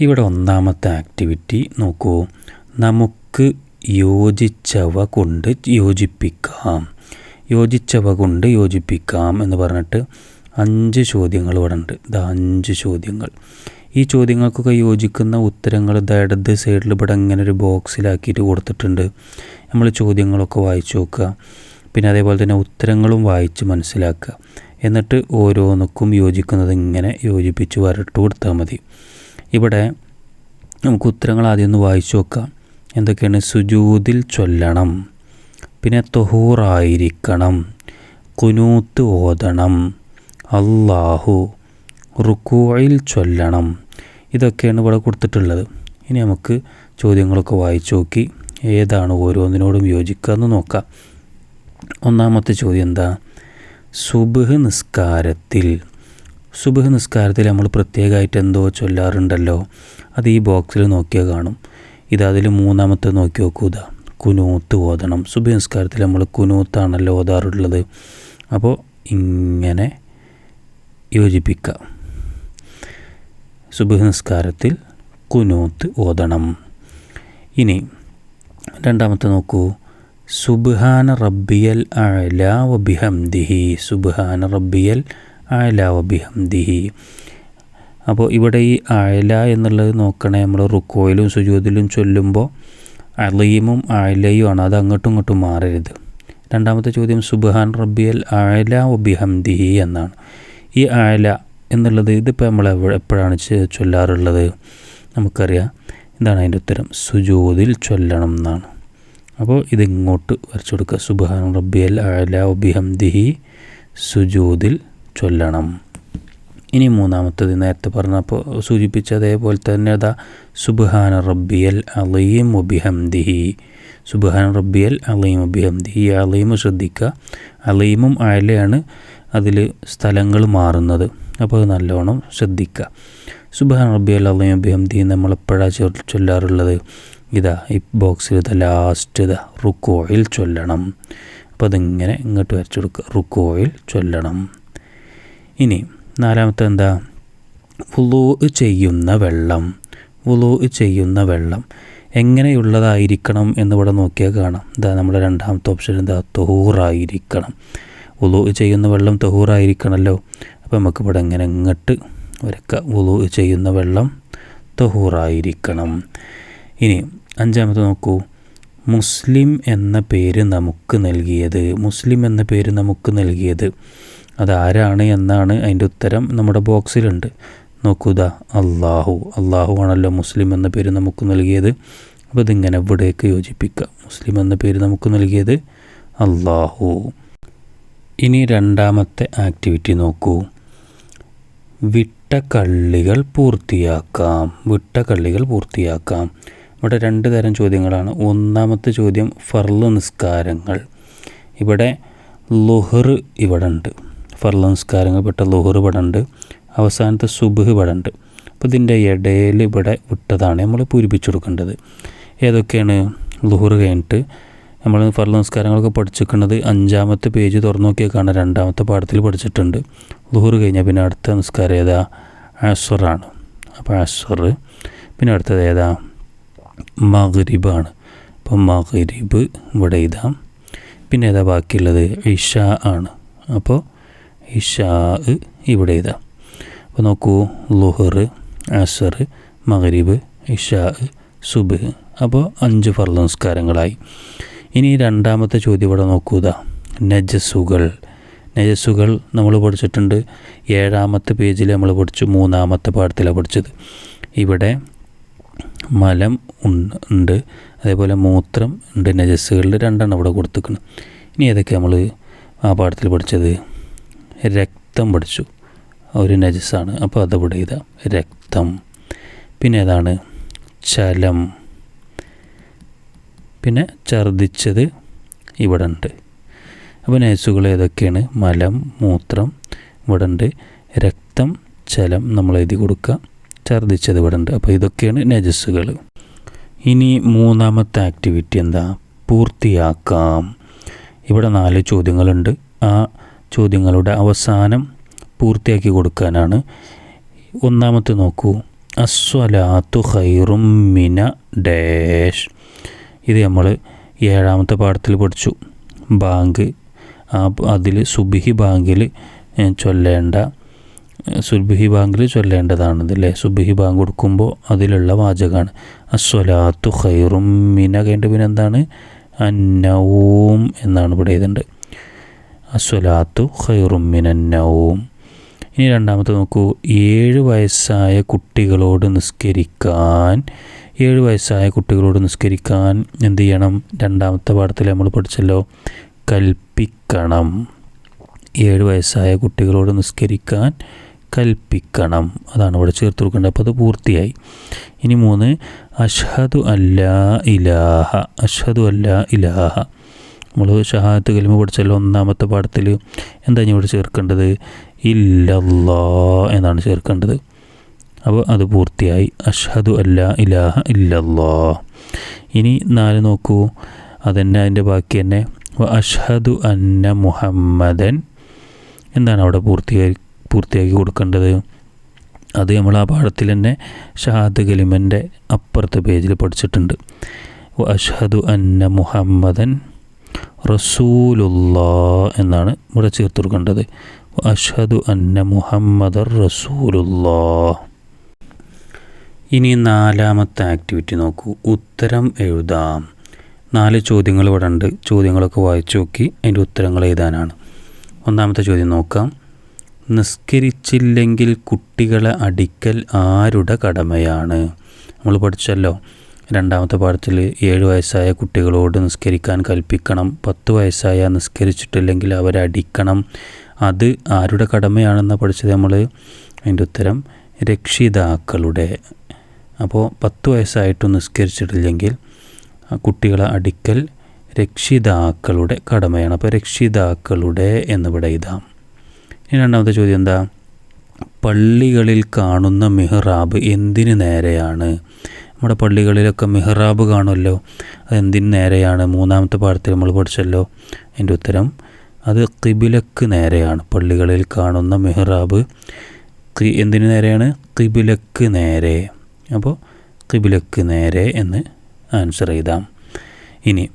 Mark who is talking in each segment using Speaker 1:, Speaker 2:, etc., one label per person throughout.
Speaker 1: ഇവിടെ ഒന്നാമത്തെ ആക്ടിവിറ്റി നോക്കൂ. നമുക്ക് യോജിച്ചവ കൊണ്ട് യോജിപ്പിക്കാം. യോജിച്ചവ കൊണ്ട് യോജിപ്പിക്കാം എന്ന് പറഞ്ഞിട്ട് അഞ്ച് ചോദ്യങ്ങൾ ഇവിടെ ഉണ്ട്. ഇതാ അഞ്ച് ചോദ്യങ്ങൾ. ഈ ചോദ്യങ്ങൾക്കൊക്കെ യോജിക്കുന്ന ഉത്തരങ്ങൾ ഇതാ ഇടത് സൈഡിൽ ഇവിടെ ഇങ്ങനെ ഒരു ബോക്സിലാക്കിയിട്ട് കൊടുത്തിട്ടുണ്ട്. നമ്മൾ ചോദ്യങ്ങളൊക്കെ വായിച്ചു നോക്കുക. പിന്നെ അതേപോലെ തന്നെ ഉത്തരങ്ങളും വായിച്ച് മനസ്സിലാക്കുക. എന്നിട്ട് ഓരോന്നൊക്കും യോജിക്കുന്നത് ഇങ്ങനെ യോജിപ്പിച്ച് വരട്ട് കൊടുത്താൽ മതി. ഇവിടെ നമുക്ക് ഉത്തരങ്ങൾ ആദ്യം ഒന്ന് വായിച്ചു നോക്കാം. എന്തൊക്കെയാണ്? സുജൂതിൽ ചൊല്ലണം. പിന്നെ തൊഹൂറായിരിക്കണം. കുനൂത്ത് ഓതണം. അള്ളാഹു റുക്കൂയിൽ ചൊല്ലണം. ഇതൊക്കെയാണ് ഇവിടെ കൊടുത്തിട്ടുള്ളത്. ഇനി നമുക്ക് ചോദ്യങ്ങളൊക്കെ വായിച്ചു നോക്കി ഏതാണ് ഓരോന്നിനോടും യോജിക്കുക എന്ന് നോക്കാം. ഒന്നാമത്തെ ചോദ്യം എന്താ? സുബഹ് നിസ്കാരത്തിൽ സുബഹ് നിസ്കാരത്തിൽ നമ്മൾ പ്രത്യേകമായിട്ട് എന്തോ ചൊല്ലാറുണ്ടല്ലോ. അത് ഈ ബോക്സിൽ നോക്കിയാൽ കാണും. ഇതതിൽ മൂന്നാമത്തെ നോക്കി നോക്കൂ ഇതാ. കുനൂത്ത് ഓതണം. സുബഹ നിസ്കാരത്തിൽ നമ്മൾ കുനൂത്താണല്ലോ ഓതാറുള്ളത്. അപ്പോൾ ഇങ്ങനെ യോജിപ്പിക്കുക. സുബഹ നിസ്കാരത്തിൽ കുനൂത്ത് ഓതണം. ഇനി രണ്ടാമത്തെ നോക്കൂ. സുബ്ഹാന റബ്ബിയൽ അല വബിഹംദിഹി സുബ്ഹാന റബ്ബിയൽ അല വബിഹംദിഹി. അപ്പോൾ ഇവിടെ ഈ അയല എന്നുള്ളത് നോക്കണേ നമ്മൾ റുക്കോയിലും സുജൂതിലും ചൊല്ലുമ്പോൾ അലീമും ആണ് അത് അങ്ങോട്ടും ഇങ്ങോട്ടും മാറരുത്. രണ്ടാമത്തെ ചോദ്യം സുബ്ഹാൻ റബ്ബിയൽ അയല വബിഹംദിഹി എന്നാണ്. ഈ അയല എന്നുള്ളത് ഇതിപ്പോൾ നമ്മൾ എപ്പോഴാണ് ചൊല്ലാറുള്ളത്? നമുക്കറിയാം. എന്താണ് അതിന്റെ ഉത്തരം. സുജൂതിൽ ചൊല്ലണം എന്നാണ്. അപ്പോൾ ഇതിങ്ങോട്ട് വരച്ചു കൊടുക്കുക. സുബ്ഹാൻ റബ്ബിയൽ അയല വബിഹംദിഹി സുജൂതിൽ ചൊല്ലണം. ഇനി മൂന്നാമത്തത് നേരത്തെ പറഞ്ഞപ്പോൾ സൂചിപ്പിച്ച അതേപോലെ തന്നെ അതാ സുബ്ഹാന റബ്ബിയൽ അലീം ബിഹംദിഹി. സുബ്ഹാന റബ്ബിയൽ അലീം വബിഹംദിഹി ഈ അലീം ശ്രദ്ധിക്കുക അലീമും അയലയാണ് അതിൽ സ്ഥലങ്ങൾ മാറുന്നത്. അപ്പോൾ അത് നല്ലോണം ശ്രദ്ധിക്കുക സുബ്ഹാന റബ്ബിയൽ അലീം വബിഹംദിഹി നമ്മളെപ്പോഴാണ് ചൊല്ലാറുള്ളത്? ഇതാ ഈ ബോക്സിൽ ഇതാ ലാസ്റ്റ് ഇതാ റുക്കോയിൽ ചൊല്ലണം. അപ്പോൾ അതിങ്ങനെ ഇങ്ങോട്ട് വരച്ചു കൊടുക്കുക റുക്കോയിൽ ചൊല്ലണം. ഇനി നാലാമത്തെ എന്താ വുളൂ ചെയ്യുന്ന വെള്ളം വുളൂ ചെയ്യുന്ന വെള്ളം എങ്ങനെയുള്ളതായിരിക്കണം എന്നിവിടെ നോക്കിയാൽ കാണാം. ഇതാ നമ്മുടെ രണ്ടാമത്തെ ഓപ്ഷൻ എന്താ തൊഹൂറായിരിക്കണം. വുളൂ ചെയ്യുന്ന വെള്ളം തൊഹൂറായിരിക്കണമല്ലോ അപ്പോൾ നമുക്ക് നമുക്കിവിടെ എങ്ങനെ ഇങ്ങോട്ട് വരക്കുക വുളൂ ചെയ്യുന്ന വെള്ളം തൊഹൂറായിരിക്കണം. ഇനി അഞ്ചാമത്തെ നോക്കൂ. മുസ്ലിം എന്ന പേര് നമുക്ക് നൽകിയത് മുസ്ലിം എന്ന പേര് നമുക്ക് നൽകിയത് അതാരാണ് എന്നാണ് അതിന്റെ ഉത്തരം നമ്മുടെ ബോക്സിലുണ്ട്. നോക്കുക അള്ളാഹു അള്ളാഹു ആണല്ലോ മുസ്ലിം എന്ന പേര് നമുക്ക് നൽകിയത്. അപ്പോൾ ഇതിങ്ങനെ ഇവിടേക്ക് യോജിപ്പിക്കുക. മുസ്ലിം എന്ന പേര് നമുക്ക് നൽകിയത് അള്ളാഹു ഇനി രണ്ടാമത്തെ ആക്ടിവിറ്റി നോക്കൂ. വിട്ട കള്ളികൾ പൂർത്തിയാക്കാം. വിട്ട കള്ളികൾ പൂർത്തിയാക്കാം. ഇവിടെ രണ്ട് തരം ചോദ്യങ്ങളാണ്. ഒന്നാമത്തെ ചോദ്യം ഫർൾ നിസ്കാരങ്ങൾ. ഇവിടെ ലുഹർ ഇവിടെ ഉണ്ട്. ഫർള നിസ്കാരങ്ങൾ പെട്ട ലുഹർ ഇവിടെ ഉണ്ട് അവസാനത്തെ സുബഹ് ഇവിടെ ഉണ്ട് അപ്പോൾ ഇതിന്റെ ഇടയിൽ ഇവിടെ വിട്ടതാണ് നമ്മൾ പൂരിപ്പിച്ചു കൊടുക്കേണ്ടത്. ഏതൊക്കെയാണ് ലുഹറ് കഴിഞ്ഞിട്ട് നമ്മൾ ഫർള നിസ്കാരങ്ങളൊക്കെ പഠിച്ചിരിക്കുന്നത്? അഞ്ചാമത്തെ പേജ് തുറന്നു നോക്കിയാൽ രണ്ടാമത്തെ പാഠത്തിൽ പഠിച്ചിട്ടുണ്ട്. ലുഹർ കഴിഞ്ഞാൽ പിന്നെ അടുത്ത നിസ്കാരം ഏതാ? ആസ്വറാണ് അപ്പോൾ അസ്വർ പിന്നെ അടുത്തത് ഏതാ? മഹരിബാണ് അപ്പം മഗ്രിബ് ഇവിടെ ഇതാ പിന്നെ ഏതാ ബാക്കിയുള്ളത്? ഇഷ ആണ്. അപ്പോൾ ഇഷാ ഇവിടെ ഇതാ അപ്പോൾ നോക്കൂ ലുഹർ അസർ മഗ്രിബ് ഇഷാ സുബ് അപ്പോൾ അഞ്ച് ഫർള നമസ്കാരങ്ങളായി ഇനി രണ്ടാമത്തെ ചോദ്യം ഇവിടെ നോക്കൂതാ. നജസ്സുകൾ. നജസ്സുകൾ നമ്മൾ പഠിച്ചിട്ടുണ്ട്. ഏഴാമത്തെ പേജിൽ നമ്മൾ പഠിച്ചു മൂന്നാമത്തെ പാഠത്തിലാണ് പഠിച്ചത്. ഇവിടെ മലം ഉണ്ട്. അതേപോലെ മൂത്രം ഉണ്ട്. നജസ്സുകളിൽ രണ്ടെണ്ണം ഇവിടെ കൊടുത്തിക്കണം ഇനി ഏതൊക്കെ നമ്മൾ ആ പാഠത്തിൽ പഠിച്ചത്? രക്തം പഠിച്ചു ഒരു നജസാണ് അപ്പോൾ അതവിടെ ഇതാ. രക്തം. പിന്നെ ഏതാണ്? ചലം. പിന്നെ ഛർദിച്ചത് ഇവിടെ ഉണ്ട് അപ്പോൾ നജസുകൾ ഏതൊക്കെയാണ്? മലം മൂത്രം ഇവിടെ ഉണ്ട് രക്തം ചലം നമ്മൾ എഴുതി കൊടുക്കുക. ഛർദിച്ചത് ഇവിടെ ഉണ്ട് അപ്പോൾ ഇതൊക്കെയാണ് നജസ്സുകൾ. ഇനി മൂന്നാമത്തെ ആക്ടിവിറ്റി എന്താ? പൂർത്തിയാക്കാം. ഇവിടെ നാല് ചോദ്യങ്ങളുണ്ട്. ആ ചോദ്യങ്ങളുടെ അവസാനം പൂർത്തിയാക്കി കൊടുക്കാനാണ്. ഒന്നാമത്തെ നോക്കൂ. അസ്വലാത്തു ഹൈറും മിന ഡേഷ്. ഇത് നമ്മൾ ഏഴാമത്തെ പാഠത്തിൽ പഠിച്ചു. ബാങ്ക്. ആ അതിൽ സുബിഹി ബാങ്കിൽ ചൊല്ലേണ്ട സുബിഹി ബാങ്കിൽ ചൊല്ലേണ്ടതാണ് അല്ലേ സുബിഹി ബാങ്ക് കൊടുക്കുമ്പോൾ അതിലുള്ള വാചകമാണ് അസ്വലാത്തു ഹൈറും മിന. കഴിഞ്ഞിട്ട് പിന്നെ എന്താണ് അന്നവും എന്നാണ് ഇവിടെ എഴുതേണ്ടത്. അസ്വലാത്തു ഖൈറും മിനന്നവും ഇനി രണ്ടാമത്തെ നോക്കൂ. ഏഴ് വയസ്സായ കുട്ടികളോട് നിസ്കരിക്കാൻ ഏഴ് വയസ്സായ കുട്ടികളോട് നിസ്കരിക്കാൻ എന്ത് ചെയ്യണം? രണ്ടാമത്തെ പാഠത്തിൽ നമ്മൾ പഠിച്ചല്ലോ കൽപ്പിക്കണം. ഏഴ് വയസ്സായ കുട്ടികളോട് നിസ്കരിക്കാൻ കൽപ്പിക്കണം. അതാണ് ഇവിടെ ചേർത്ത് കൊടുക്കേണ്ടത്. അപ്പോൾ അത് പൂർത്തിയായി. ഇനി മൂന്ന് അഷ്ഹദു അല്ലാ ഇലാഹ. അഷ്ഹദു അല്ലാ ഇലാഹ. നമ്മൾ ഷഹാദത്ത് കലിമ പഠിച്ചല്ലോ ഒന്നാമത്തെ പാഠത്തിൽ എന്താ ഞാൻ ഇവിടെ ചേർക്കേണ്ടത്? ഇല്ലല്ലാ എന്നാണ് ചേർക്കേണ്ടത്. അപ്പോൾ അത് പൂർത്തിയായി. അഷ്ഹദു അല്ല ഇലാഹ ഇല്ലല്ലാ. ഇനി നാല് നോക്കൂ. അതന്നെ അതിന്റെ ബാക്കി തന്നെ. അഷ്ഹദു അന്ന മുഹമ്മദൻ. എന്താണ് അവിടെ പൂർത്തിയായി പൂർത്തിയാക്കി കൊടുക്കേണ്ടത്? അത് നമ്മൾ ആ പാഠത്തിൽ തന്നെ ഷഹാദ് കലിമന്റെ അപ്പുറത്തെ പേജിൽ പഠിച്ചിട്ടുണ്ട്. അഷ്ഹദു അന്ന മുഹമ്മദൻ. റസൂലുല്ലാ എന്നാണ് ഇവിടെ ചേർത്ത് കൊടുക്കേണ്ടത് അഷ്ഹദു അന്ന മുഹമ്മദർ റസൂലുല്ലാ ഇനി നാലാമത്തെ ആക്ടിവിറ്റി നോക്കൂ. ഉത്തരം എഴുതാം. നാല് ചോദ്യങ്ങൾ ഇവിടെ ഉണ്ട്. ചോദ്യങ്ങളൊക്കെ വായിച്ചു നോക്കി അതിന്റെ ഉത്തരങ്ങൾ എഴുതാനാണ്. ഒന്നാമത്തെ ചോദ്യം നോക്കാം. നിസ്കരിച്ചില്ലെങ്കിൽ കുട്ടികളെ അടിക്കൽ ആരുടെ കടമയാണ്? നമ്മൾ പഠിച്ചല്ലോ. രണ്ടാമത്തെ പാഠത്തിൽ ഏഴ് വയസ്സായ കുട്ടികളോട് നിസ്കരിക്കാൻ കൽപ്പിക്കണം പത്ത് വയസ്സായ നിസ്കരിച്ചിട്ടില്ലെങ്കിൽ അവരെ അടിക്കണം. അത് ആരുടെ കടമയാണെന്ന് പഠിച്ചത് നമ്മൾ? അതിന്റെ ഉത്തരം രക്ഷിതാക്കളുടെ. അപ്പോൾ പത്ത് വയസ്സായിട്ടും നിസ്കരിച്ചിട്ടില്ലെങ്കിൽ കുട്ടികളെ അടിക്കൽ രക്ഷിതാക്കളുടെ കടമയാണ്. അപ്പോൾ രക്ഷിതാക്കളുടെ എന്നിവിടെ ഇതാം ഇനി രണ്ടാമത്തെ ചോദ്യം എന്താ? പള്ളികളിൽ കാണുന്ന മിഹ്റാബ് എന്തിനു നേരെയാണ്? നമ്മുടെ പള്ളികളിലൊക്കെ മെഹ്റാബ് കാണുമല്ലോ? അതെന്തിന് നേരെയാണ്? മൂന്നാമത്തെ പാഠത്തിൽ നമ്മൾ പഠിച്ചല്ലോ. എന്റെ ഉത്തരം അത് കിബിലക്ക് നേരെയാണ്. പള്ളികളിൽ കാണുന്ന മിഹ്റാബ് എന്തിന് നേരെയാണ്? കിബിലക്ക് നേരെ. അപ്പോൾ കിബിലക്ക് നേരെ എന്ന് ആൻസർ ചെയ്താം ഇനി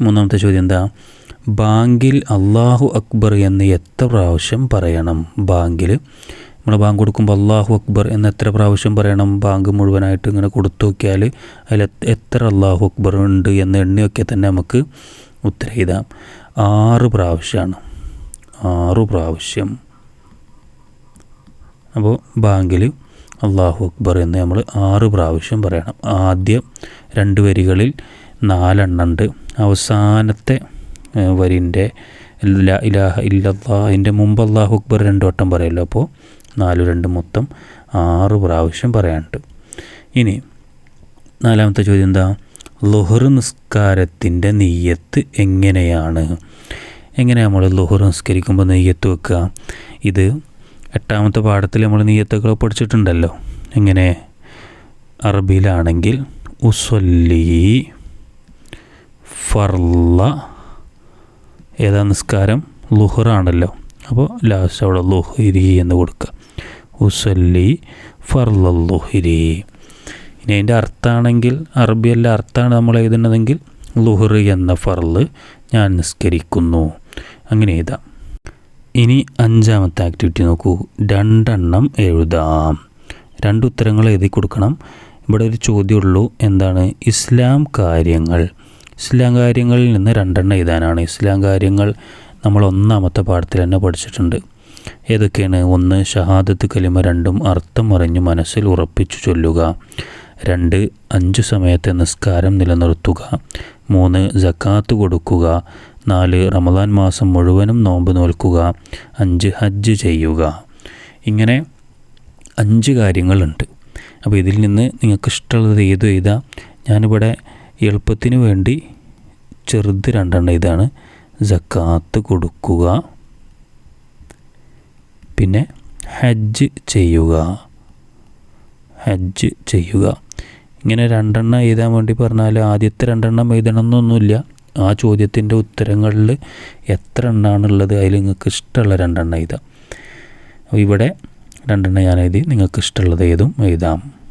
Speaker 1: മൂന്നാമത്തെ ചോദ്യം എന്താ? ബാങ്കിൽ അള്ളാഹു അക്ബർ എന്ന് എത്ര പ്രാവശ്യം പറയണം? ബാങ്കിൽ നമ്മൾ ബാങ്ക് കൊടുക്കുമ്പോൾ അള്ളാഹു അക്ബർ എന്ന് എത്ര പ്രാവശ്യം പറയണം? ബാങ്ക് മുഴുവനായിട്ട് ഇങ്ങനെ കൊടുത്തു നോക്കിയാൽ അതിൽ എത്ര അള്ളാഹു അക്ബർ ഉണ്ട് എന്ന് എണ്ണിയൊക്കെ തന്നെ നമുക്ക് ഉത്തരം എഴുതാം. ആറ് പ്രാവശ്യമാണ് ആറു പ്രാവശ്യം. അപ്പോൾ ബാങ്കിൽ അള്ളാഹു അക്ബർ എന്ന് നമ്മൾ ആറ് പ്രാവശ്യം പറയണം. ആദ്യം രണ്ട് വരികളിൽ നാലെണ്ണം ഉണ്ട്. അവസാനത്തെ വരിന്റെ ഇലാഹ ഇല്ലല്ലാ അതിന്റെ മുമ്പ് അള്ളാഹു അക്ബർ രണ്ട് വട്ടം പറയുമല്ലോ അപ്പോൾ നാല് രണ്ട് മൊത്തം ആറ് പ്രാവശ്യം പറയാനുണ്ട്. ഇനി നാലാമത്തെ ചോദ്യം എന്താ? ലുഹർ നിസ്കാരത്തിന്റെ നെയ്യത്ത് എങ്ങനെയാണ്? എങ്ങനെ നമ്മൾ ലുഹർ നിസ്കരിക്കുമ്പോൾ നെയ്യത്ത് വെക്കുക? ഇത് എട്ടാമത്തെ പാഠത്തിൽ നമ്മൾ നെയ്യത്തൊക്കെ പഠിച്ചിട്ടുണ്ടല്ലോ. എങ്ങനെ? അറബിയിലാണെങ്കിൽ ഉസ്വല്ലി ഫർല ഏതാ നിസ്കാരം? ലുഹറാണല്ലോ. അപ്പോൾ ലാസ്റ്റ് അവിടെ ലുഹിരി എന്ന് കൊടുക്കുക. ഉസല്ലി ഫർലുഹിരി ഇനി അതിന്റെ അർത്ഥമാണെങ്കിൽ അറബിയല്ല അർത്ഥമാണ് നമ്മൾ എഴുതുന്നതെങ്കിൽ ലുഹർ എന്ന ഫർൾ ഞാൻ നിസ്കരിക്കുന്നു. അങ്ങനെ എഴുതാം. ഇനി അഞ്ചാമത്തെ ആക്ടിവിറ്റി നോക്കൂ. രണ്ടെണ്ണം എഴുതാം. രണ്ട് ഉത്തരങ്ങൾ എഴുതി കൊടുക്കണം. ഇവിടെ ഒരു ചോദ്യമുള്ളൂ. എന്താണ്? ഇസ്ലാം കാര്യങ്ങൾ. ഇസ്ലാം കാര്യങ്ങളിൽ നിന്ന് രണ്ടെണ്ണം എഴുതാനാണ്. ഇസ്ലാം കാര്യങ്ങൾ നമ്മൾ ഒന്നാമത്തെ പാഠത്തിൽ തന്നെ പഠിച്ചിട്ടുണ്ട്. ഏതൊക്കെയാണ്? ഒന്ന് ഷഹാദത്ത് കലിമ രണ്ടും അർത്ഥം അറിഞ്ഞ് മനസ്സിൽ ഉറപ്പിച്ചു ചൊല്ലുക. രണ്ട് അഞ്ച് സമയത്തെ നിസ്കാരം നിലനിർത്തുക. മൂന്ന് ജക്കാത്ത് കൊടുക്കുക. നാല് റമദാൻ മാസം മുഴുവനും നോമ്പ് നോൽക്കുക. അഞ്ച് ഹജ്ജ് ചെയ്യുക. ഇങ്ങനെ അഞ്ച് കാര്യങ്ങളുണ്ട്. അപ്പോൾ ഇതിൽ നിന്ന് നിങ്ങൾക്ക് ഇഷ്ടമുള്ളത് ഏതും എഴുതാം? ഞാനിവിടെ എളുപ്പത്തിന് വേണ്ടി ചെറുത് രണ്ടെണ്ണം ഇതാണ് ജക്കാത്ത് കൊടുക്കുക. പിന്നെ ഹജ്ജ് ചെയ്യുക. ഹജ്ജ് ചെയ്യുക. ഇങ്ങനെ രണ്ടെണ്ണം എഴുതാൻ വേണ്ടി പറഞ്ഞാൽ ആദ്യത്തെ രണ്ടെണ്ണം എഴുതണം എന്നൊന്നുമില്ല ആ ചോദ്യത്തിന്റെ ഉത്തരങ്ങളിൽ എത്ര എണ്ണമാണുള്ളത് അതിൽ നിങ്ങൾക്ക് ഇഷ്ടമുള്ള രണ്ടെണ്ണം എഴുതാം. അപ്പോൾ ഇവിടെ രണ്ടെണ്ണം ഞാൻ എഴുതി നിങ്ങൾക്ക് ഇഷ്ടമുള്ളത് ഏതും എഴുതാം.